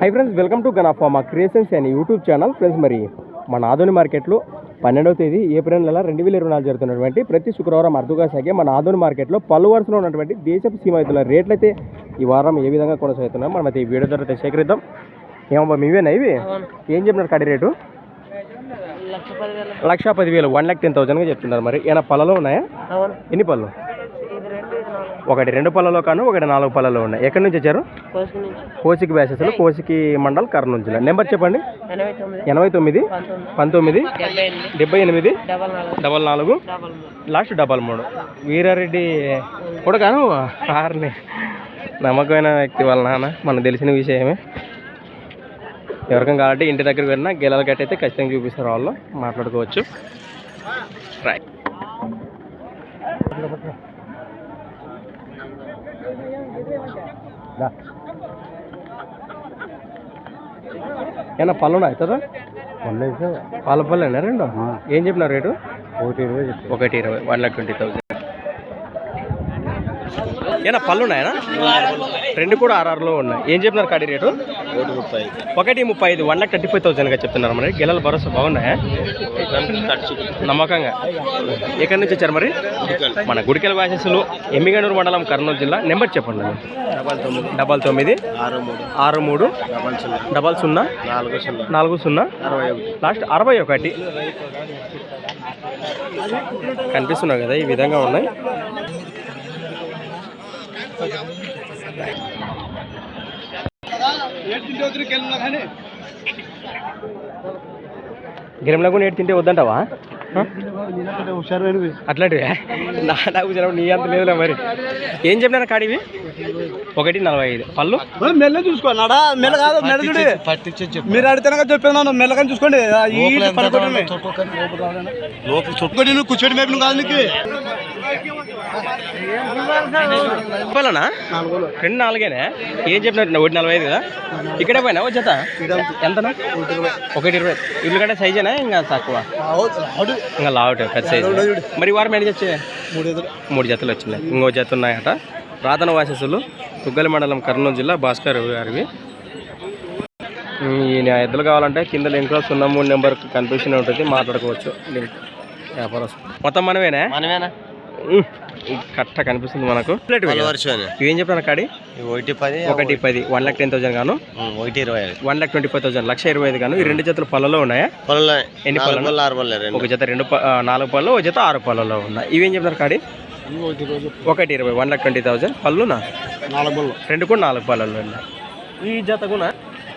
Hi friends welcome to Gana pharma creations and YouTube channel friends మరి మన ఆధుని మార్కెట్లో పన్నెండవ తేదీ ఏప్రిల్ నెల రెండు వేల ఇరవై నాలుగు జరుగుతున్నటువంటి ప్రతి శుక్రవారం అరుదుగా సాగే మన ఆధుని మార్కెట్లో పలు వరుసలో ఉన్నటువంటి దేశపు సీమైతుల రేట్లు అయితే ఈ వారం ఏ విధంగా కొనసాగుతున్నాయో మనం అయితే ఈ వీడియో ద్వారా సేకరిద్దాం. ఏమబ్బా మీవేనా ఇవి? ఏం చెప్పినారు కడి రేటు? లక్ష పదివేలు. వన్ ల్యాక్ టెన్ థౌసండ్గా చెప్తున్నారు మరి. ఏమైనా పళ్ళలో ఉన్నాయా? ఎన్ని పళ్ళు ఇది రెండు ఇది నాలుగు ఒకటి రెండు పళ్ళలో కాను ఒకటి నాలుగు పళ్ళలో ఉన్నాయి. ఎక్కడి నుంచి వచ్చారు? కోసుకు బ్యాసెస్లో కోసికి మండల్ కర్నూలు జిల్లా. నెంబర్ చెప్పండి. ఎనభై తొమ్మిది. పంతొమ్మిది. డెబ్బై ఎనిమిది. డబల్ నాలుగు. లాస్ట్ డబల్ మూడు. వీరారెడ్డి కూడా కాను ఆరుని. నమ్మకమైన వ్యక్తి వాళ్ళ నాన్న మనకు తెలిసిన విషయమే. ఎవరికైనా కావాలంటే ఇంటి దగ్గర వెళ్ళినా గెలల గట్టి అయితే ఖచ్చితంగా చూపిస్తారు వాళ్ళు మాట్లాడుకోవచ్చు. రైట్ ఏమన్నా పళ్ళు ఉన్నాయి కదా పాల పళ్ళేనా రెండు? ఏం చెప్పినారు రేటు? ఒకటి ఇరవై ఒకటి ఇరవై వన్ లాక్ ట్వంటీ థౌసండ్ ఏనా పళ్ళు ఉన్నాయనా? రెండు కూడా ఆర్ఆర్లో ఉన్నాయి. ఏం చెప్పినారు కాడి రేటు? ఒకటి ముప్పై. ఒకటి ముప్పై ఐదు వన్ లాక్ థర్టీ ఫైవ్ థౌసండ్గా చెప్తున్నారు మరి. గిల్లల భరోసా బాగున్నాయా? నమ్మకంగా. ఎక్కడి నుంచి వచ్చారు మరి? మన గుడికెల వాసస్సులు ఎమ్మిగనూరు మండలం కర్నూలు జిల్లా. నెంబర్ చెప్పండి డబల్ తొమ్మిది. ఆరు మూడు. డబల్ సున్నా. నాలుగు సున్నా. లాస్ట్ అరవై ఒకటి. కనిపిస్తున్నాయి కదా ఈ విధంగా ఉన్నాయి. గిరంలో ఏడు తింటే వద్దంటావా? అట్లాంటివి? నా నాకు వచ్చినప్పుడు నీ అంత లేదులే మరి. ఏం చెప్పినారు కాడివి ఒకటి నలభై ఐదు. పళ్ళు? మెల్ల చూసుకో నడా మెల్ల కాదు మెల్లదుడి మీరు అడితేనగా చెప్పాను మెల్లకని చూసుకోండి. చుట్టుకొని నువ్వు కూర్చోటి మేపు కాదు నీకు. పళ్ళనా? రెండు నాలుగేనే? ఏం చెప్పినట్టు ఒకటి నలభై ఐదు కదా? ఇక్కడే పోయినా? ఓ జత? ఎంతనా? ఒకటి ఇరవై. ఇల్లు కంటే సైజేనా? ఇంకా తక్కువ. ఇంకా లావుట్ పెద్ద సైజు మరి వారం ఎన్ని వచ్చాయి? మూడు ఎదురు మూడు జతలు వచ్చినాయి ఇంకో జత ఉన్నాయట. రాధన వాసస్సులు తుగ్గలి మండలం కర్నూలు జిల్లా భాస్కర్ గారివి. ఈ ఎద్దులు కావాలంటే కింద లింక్లో సున్నా మూడు నెంబర్ కనిపిస్తూనే ఉంటుంది మాట్లాడుకోవచ్చు. లింక్ వ్యాపారస్తు మొత్తం మనమేనా? మనమేనా? కట్ట కనిపిస్తుంది మనకు. ఇవేం చెప్పాను కాడి? ఒకటి పది ఒకటి పది వన్ లాక్ టెన్ థౌసండ్ గాను? ఒకటి ఇరవై ఐదు. One lakh twenty five thousand లక్ష ఇరవై ఐదు గాను. ఈ రెండు జతలు పళ్ళలో ఉన్నాయా? ఎన్ని పళ్ళు ఆరు ఒక జత రెండు నాలుగు పళ్ళు ఒక జత ఆరు పళ్ళలో ఉన్నాయి. ఇవేం చెప్పినారు కాడి? ఒకటి ఇరవై వన్ లాక్ ట్వంటీ థౌసండ్ పళ్ళునా? నాలుగు పళ్ళు. రెండు కూడా నాలుగు పళ్ళలో ఉన్నాయి. ఈ జత కూడా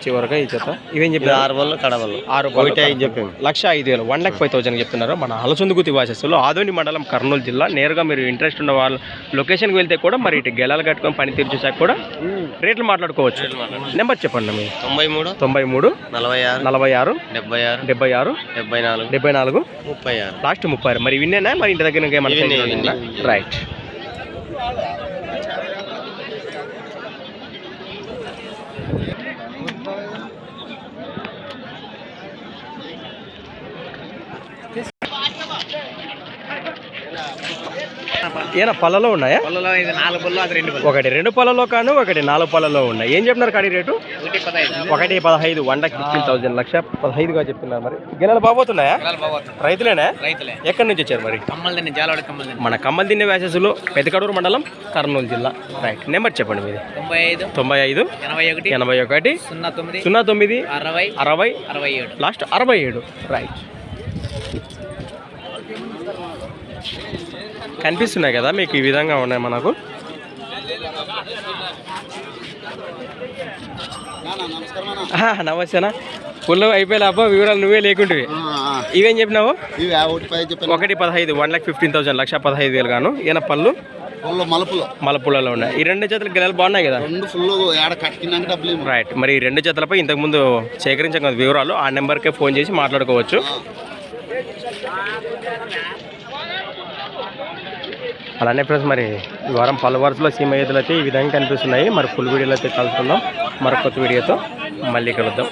చివరిగా ఈ జత. ఇవేం చెప్పినారు ఆరు పళ్ళు కడవలు ఆరు ఒకటి ఐదు చెప్పాము లక్ష ఐదు వేలు వన్ లాక్ ఫైవ్ థౌసండ్ చెప్తున్నారు. మన అలసందుగుతి వాసస్సులో ఆదోని మండలం కర్నూలు జిల్లా. నేరుగా మీరు ఇంట్రెస్ట్ ఉన్న వాళ్ళ లొకేషన్కి వెళ్తే కూడా మరి ఇటు గెలాలు కట్టుకొని పని తీర్చేసాక కూడా రేట్లు మాట్లాడుకోవచ్చు. నెంబర్ చెప్పండి మీ. తొంభై మూడు తొంభై మూడు నలభై ఆరు నలభై ఆరు డెబ్బై ఆరు డెబ్బై ఆరు డెబ్బై నాలుగు డెబ్బై నాలుగు ముప్పై ఆరు. లాస్ట్ ముప్పై ఆరు. మరి విన్నేనా మరి ఇంటి దగ్గర. రైట్ ఏనా పళ్ళలో ఉన్నాయా? పళ్ళలో ఇది నాలుగు పళ్ళు అది రెండు ఒకటి రెండు పళ్ళలో కాను ఒకటి నాలుగు పళ్ళలో ఉన్నాయి. ఏం చెప్తున్నారు కాడి రేటు? ఒకటి పదహైదు. వన్ లాక్ ఫిఫ్టీన్ థౌసండ్ లక్ష పదహైదుగా చెప్తున్నారు మరి. గిన్నెలు బాబోతున్నాయా రైతులేనా? రైతులే. ఎక్కడి నుంచి వచ్చారు మరి? కమ్మలు తిని జాలవాడి కమ్మలు తిని మన కమ్మల్ దిన్నె వ్యాసెస్లో పెదకడూరు మండలం కర్నూలు జిల్లా. రైట్ నెంబర్ చెప్పండి మీది. తొంభై ఐదు తొంభై ఐదు ఎనభై ఒకటి ఎనభై ఒకటి సున్నా తొమ్మిది సున్నా తొమ్మిది అరవై అరవై అరవై ఏడు. లాస్ట్ అరవై ఏడు. రైట్ కనిపిస్తున్నాయి కదా మీకు ఈ విధంగా ఉన్నాయి మనకు? నమస్తేనా ఫుల్ అయిపోయి అబ్బా వివరాలు నువ్వే లేకుంటివి ఇవేం చెప్పినావు? ఒకటి పదహైదు వన్ లాక్ ఫిఫ్టీన్ థౌసండ్ లక్ష పదహైదు వేలు గాను. ఈయన పళ్ళు? పళ్ళు మలుపులు. మలపులలో ఉన్నాయి. ఈ రెండు జతలు గిన్నెలు బాగున్నాయి కదా? రెండు ఫుల్. రైట్ మరి ఈ రెండు జతలపై ఇంతకుముందు సేకరించిన వివరాలు ఆ నెంబర్కే ఫోన్ చేసి మాట్లాడుకోవచ్చు. అలానే ఫ్రెండ్స్ మరి ఈ వారం పలు వరుసలో సీమ ఈదులు అయితే ఈ విధంగా కనిపిస్తున్నాయి. మరి ఫుల్ వీడియోలో అయితే కలుసుకుందాం. మరొక కొత్త వీడియోతో మళ్ళీ కలుద్దాం.